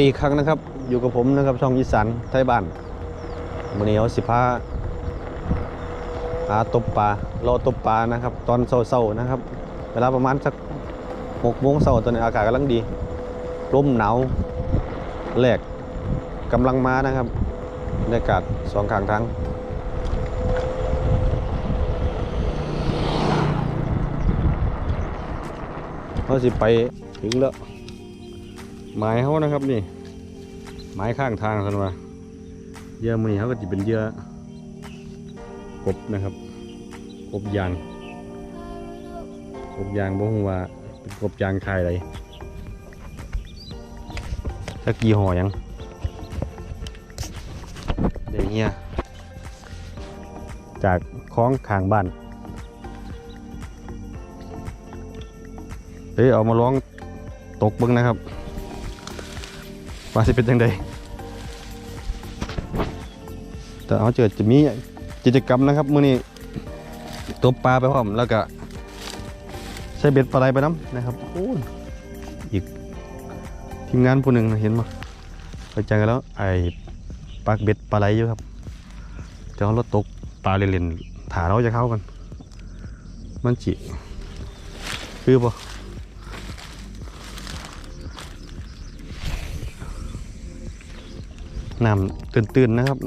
ดีอีครั้งนะครับ อยู่กับผมนะครับช่องอีสานไทยบ้านวันนี้เอาสิพาหาตบปลารอตบปลานะครับ ตอนเศร้าๆนะครับ เวลาประมาณสักหกโมงเช้าตอนนี้อากาศกำลังดีลมหนาวแหลกกำลังมานะครับบรรยากาศสองข้างทางเราสิไปถึงแล้ว หมายเขานะครับนี่หมายข้างทางสันว่าเยื่อมือเขาก็จะเป็นเยื่อกบนะครับกบยางกบยางบ่ฮู้ว่าเป็นกบยางคายอะไรสักกี่ห่อยังเดี๋ยวเฮียจากคล้องข้างบ้านเฮ้ยเอามาล้องตกบิ้งนะครับ ว่าสิเป็นยังไงแต่เอาเจอจะมีกิจกรรมนะครับมื้อนี้ตบปลาไปพร้อมแล้วก็ใช้เบ็ดปลาไหลไปน้ำนะครับโอ้อีกทีมงานผู้หนึ่งนะเห็นมั้ไปเจอกันแล้วไอ้ปักเบ็ดปลาไหลอยู่ครับจะเอารถตกปลาเล่นๆถาเราจะเข้ากัน มันจิคือปะ น้ำตื่นๆนะครับ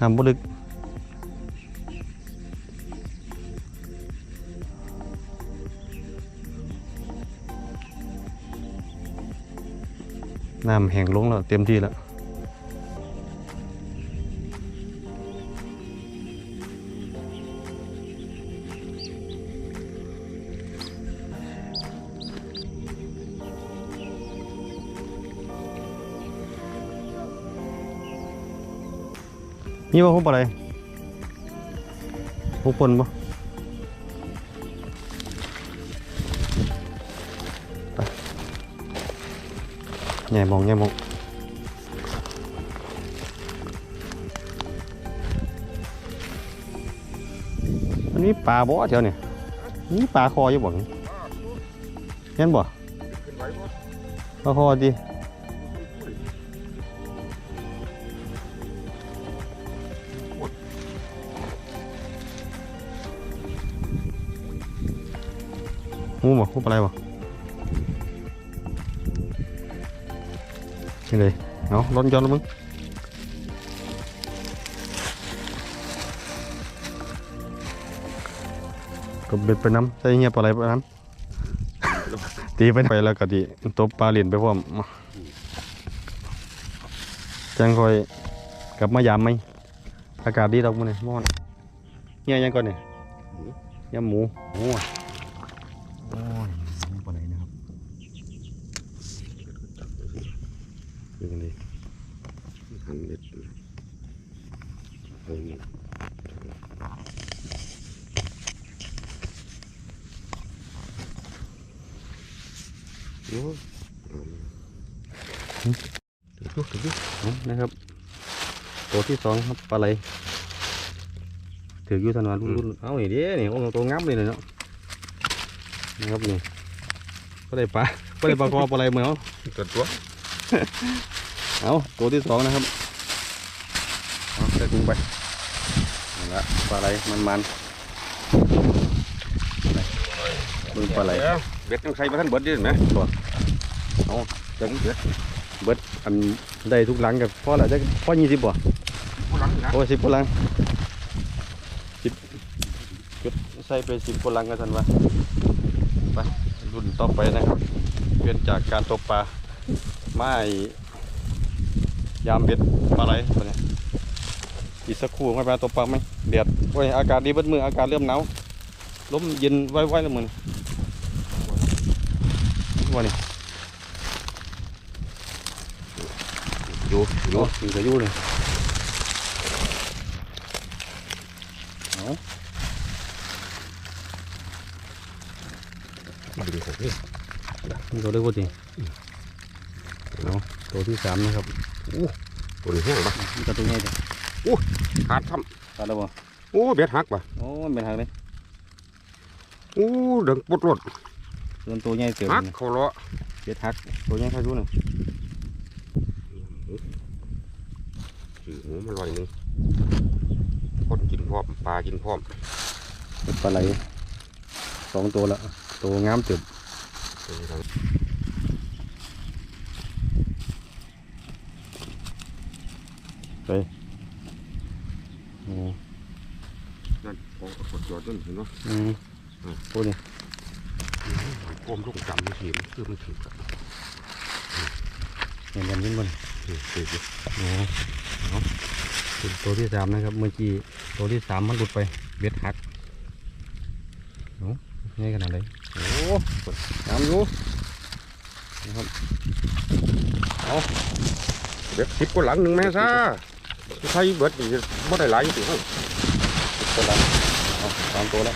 น้ำบลึกน้ำแห้งลงแล้วเต็มที่แล้ว นี่ว่าหุบอะไรหุบปนปะไปแง่มองแง่มองอันนี้ปลาบ่เท่านี่นี่ปลาคออยู่บ่นี่เห็นบ่ปลาคอดิ งูบ่งูปลาอะไรบ่นี่เลยเอาร้อนย้อนแล้วมึงก็เบ็ดไปน้ำใส่เงี้ยปลาอะไรไปน้ำตีไปไปแล้วก็ดีตบปลาเหรียญไปพร้อมจังคอยกลับมายามไหมอากาศดีดอกมันเนี่ยมอนเงี้ยยังก่อนเนี่ยยำหมูหมู อะโอ้ยนี่ปลาไหนนะครับดูนดิหันเด็ดเฮ้ยโอ้ยดูดูดูดูนะครับ ตัวที่สองครับปลาไหลถืออยู่ถนนรุ่นรุ่นเอานี่เด้นี่โอ้ตัวงับเลยเนาะ นะครับนี่ก็ได้ปลาก็ได้ปลาคอปลาไหลเหมือนเอาเกิดตัว เอาตัวที่สองนะครับเอาใส่ถุงไปนั่นละปลาไหลมันมันๆเบิ่งปลาไหลเบ็ดยังใครมาท่านเบิดดิเห็นไหมเอาจังเบิดเบิดอันได้ทุกหลังกับพ่อละจะพ่อยี่สิบบ่ผู้หลังนะโอ้สิบพลังสิบจุดใส่ไปสิบพลังกันทันวะ ไปรุ่นต่อไปนะครับเปลี่ยนจากการตกปลาไม่ยามเบ็ดปลาไหลตัวเนี้ยอีกสักครู่ไม่ปลตกปลาไหมเดือดโอ้ยอากาศดีเบิดมืออากาศเริ่มหนาวลมเย็นไว้ๆแล้วมือนวันนี้อยู่อโอ้ยู่ถึงจะอยู่เลยเอา ดึงหกนี่ นี่ตัวเล็กกว่าจริงเอาตัวที่สามนะครับตัวนี้แห้งปะนี่ตัวตัวใหญ่จ้ะขาดทตัดแล้วบ่ำโอ้เบ็ดหักปะโอ้มันเป็นทางเลยโอ้เดินปวดรถส่วนตัวใหญ่เกินหักนะเขาเลาะเบ็ดหักตัวยังใครรู้หนึ่งถือหมูมาลอยหนึงคนกินพร้อมปลากินพร้อมเบ็ดปลาไหลสองตัวละตัวงามจุด เป็นทางโอ้นั่นโอ้กดจอดด้วยเห็นเนาะอืมโอ้นี่ก้มลูกจำนี่สิมันคือมันถือกับเห็นกันยิ่งบนถือถืออยู่โอ้เอาเป็นตัวที่สามนะครับ เมื่อกี้ตัวที่สามมันหลุดไปเบ็ดหักโอ้ ง่ายขนาดไหนโอ้ตามอยู่นะครับเด็กสิบกว่าหลังหนึ่งแม่ซ่าที่ไทยเบิดนี่บ่ได้หลายอยู่ติเฮ้ยตัวละเอาตามตัวแล้ว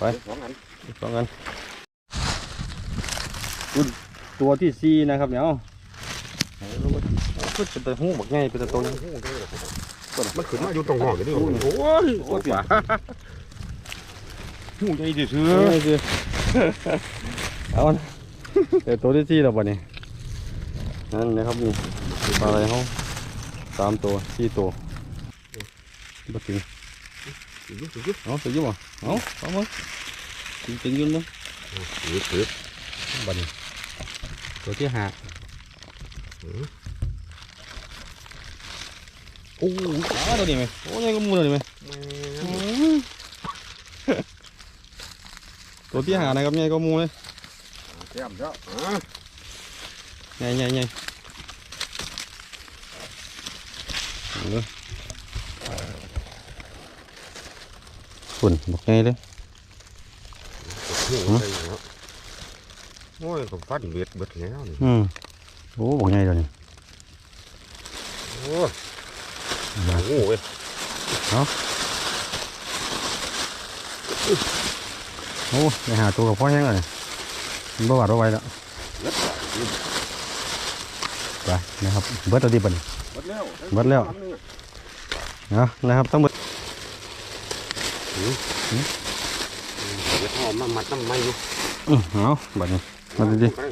ไปสองอันสองกันอุ้ยตัวที่สี่นะครับเนี่ยเอาเอาลูกเอาขึ้นเป็นตะหูบักง่ายเป็นตะตัวนี้มันขึ้นมาอยู่ตรงห้องอย่างนี้โอ้ยโอ้ยโอ้ยป่า หูใหญ่ดิซื้อเอานี่คือเอานะเดี๋ยวตัวที่สี่แล้วบ่เนี่ยนั่นนะครับนี่ปลาอะไรเขาสามตัวสี่ตัวบ่ถึงถืออยู่ถืออยู่เอาถึงอยี่บ่เอาเอามาถึงถึงอยืนเลยถือถือบ่เนี่ยตัวที่ห้าโอ้ยอ้าวตัวนี้ไหมโอ้ยยังก็มูตัวนี้ไหม ตัวที่หานะครับใหญ่ก็มูเลยแก้มเจ้าอ่าใหญ่ใหญ่ใหญ่เอาเลยฝุ่นบอกไงเลยหูใหญ่เนาะโอ้ยก็ฟันเบ็ดเบ็ดแล้วนี่อืมโอ้บอกไงตัวนี้โอ้ยหางูเว้ย โอ้ไปหาตัวกับพ่อแห้งเลยมันบ่หวาดบ่ไหวแล้วเบ็ดไปนะครับเบิดตัวดีบัดนเบ็ดแล้วเบิดแล้วนะนะครับต้องเบิดเบ็ดหอมมามัดน้ำไม้อยู่อือเอาบัดนี้มาดูดิไป